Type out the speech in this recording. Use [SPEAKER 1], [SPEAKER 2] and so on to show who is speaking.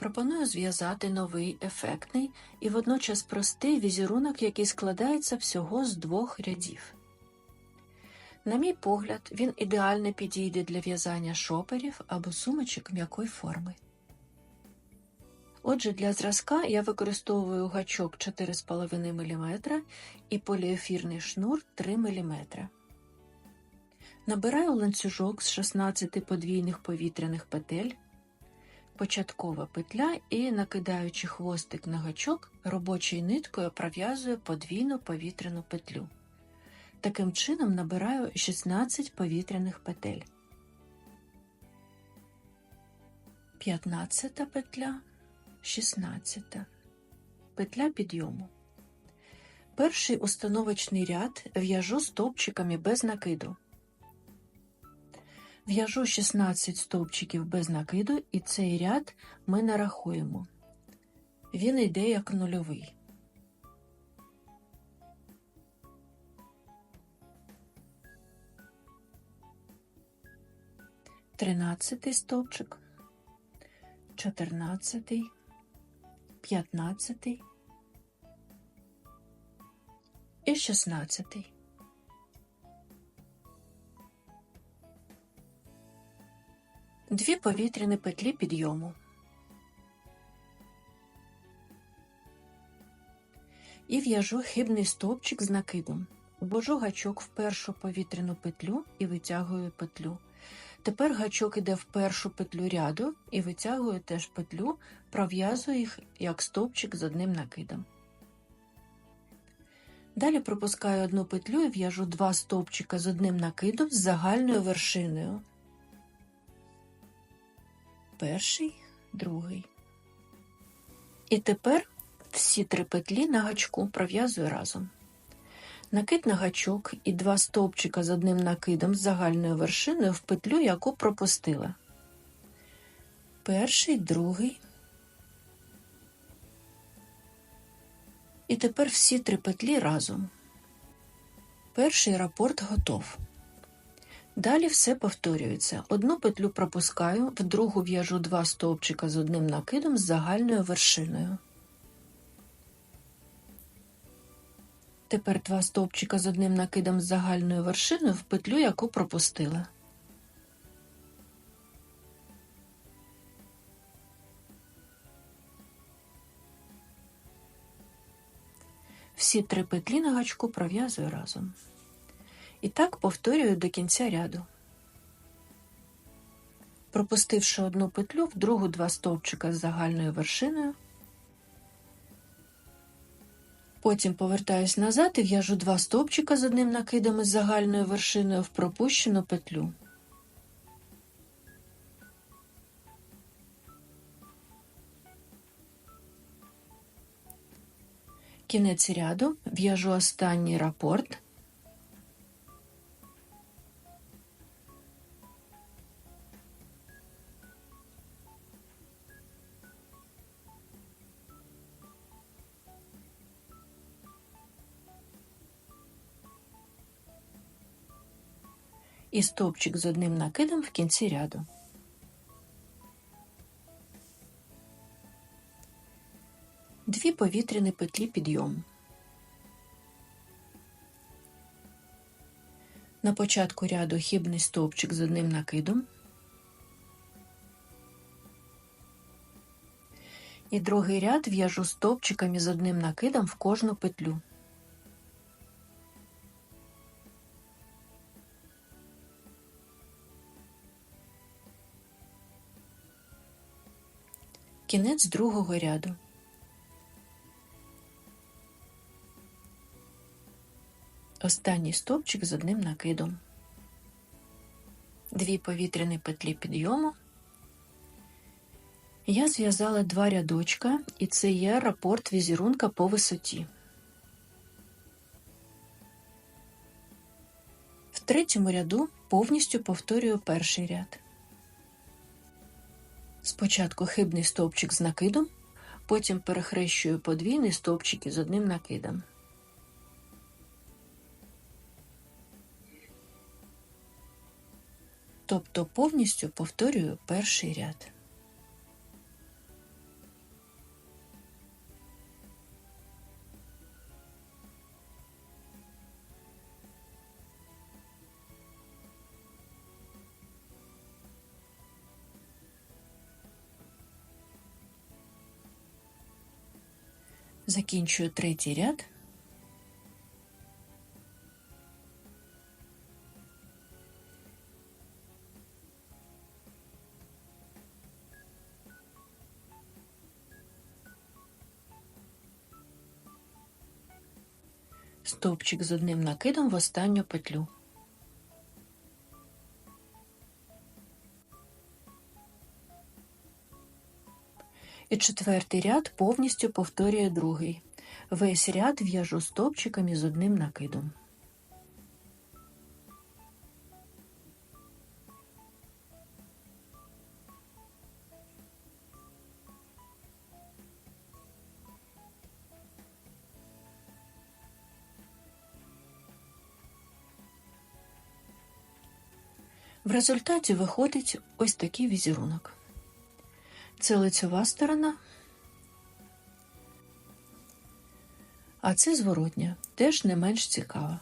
[SPEAKER 1] Пропоную зв'язати новий ефектний і водночас простий візерунок, який складається всього з двох рядів. На мій погляд, він ідеально підійде для в'язання шоперів або сумочок м'якої форми. Отже, для зразка я використовую гачок 4,5 мм і поліефірний шнур 3 мм. Набираю ланцюжок з 16 подвійних повітряних петель, початкова петля і, накидаючи хвостик на гачок, робочою ниткою пров'язую подвійну повітряну петлю. Таким чином набираю 16 повітряних петель. 15 петля, 16. Петля підйому. Перший установочний ряд в'яжу стовпчиками без накиду. В'яжу 16 стовпчиків без накиду, і цей ряд ми нарахуємо. Він йде як нульовий. Тринадцятий стовпчик, чотирнадцятий, п'ятнадцятий і шістнадцятий. Дві повітряні петлі підйому. І в'яжу хибний стовпчик з накидом. Ввожу гачок в першу повітряну петлю і витягую петлю. Тепер гачок іде в першу петлю ряду і витягую теж петлю, пров'язую їх як стовпчик з одним накидом. Далі пропускаю одну петлю і в'яжу два стовпчика з одним накидом з загальною вершиною. Перший, другий. І тепер всі три петлі на гачку пров'язую разом. Накид на гачок і два стовпчика з одним накидом з загальною вершиною в петлю, яку пропустила. Перший, другий. І тепер всі три петлі разом. Перший рапорт готов. Далі все повторюється. Одну петлю пропускаю, в другу в'яжу два стовпчика з одним накидом з загальною вершиною. Тепер два стовпчика з одним накидом з загальною вершиною в петлю, яку пропустила. Всі три петлі на гачку пров'язую разом. І так повторюю до кінця ряду. Пропустивши одну петлю, в другу два стовпчика з загальною вершиною. Потім повертаюсь назад і в'яжу два стовпчика з одним накидом із загальною вершиною в пропущену петлю. Кінець ряду в'яжу останній рапорт. І стовпчик з одним накидом в кінці ряду. Дві повітряні петлі підйому. На початку ряду хибний стовпчик з одним накидом. І другий ряд в'яжу стовпчиками з одним накидом в кожну петлю. Кінець другого ряду. Останній стовпчик з одним накидом. Дві повітряні петлі підйому. Я зв'язала два рядочка, і це є рапорт візерунка по висоті. В третьому ряду повністю повторюю перший ряд. Спочатку хибний стовпчик з накидом, потім перехрещую подвійний стовпчики з одним накидом. Тобто повністю повторюю перший ряд. Закінчую третій ряд. Стовпчик з одним накидом в останню петлю. І четвертий ряд повністю повторює другий. Весь ряд в'яжу стовпчиками з одним накидом. В результаті виходить ось такий візерунок. Це лицьова сторона, а це зворотня, теж не менш цікава.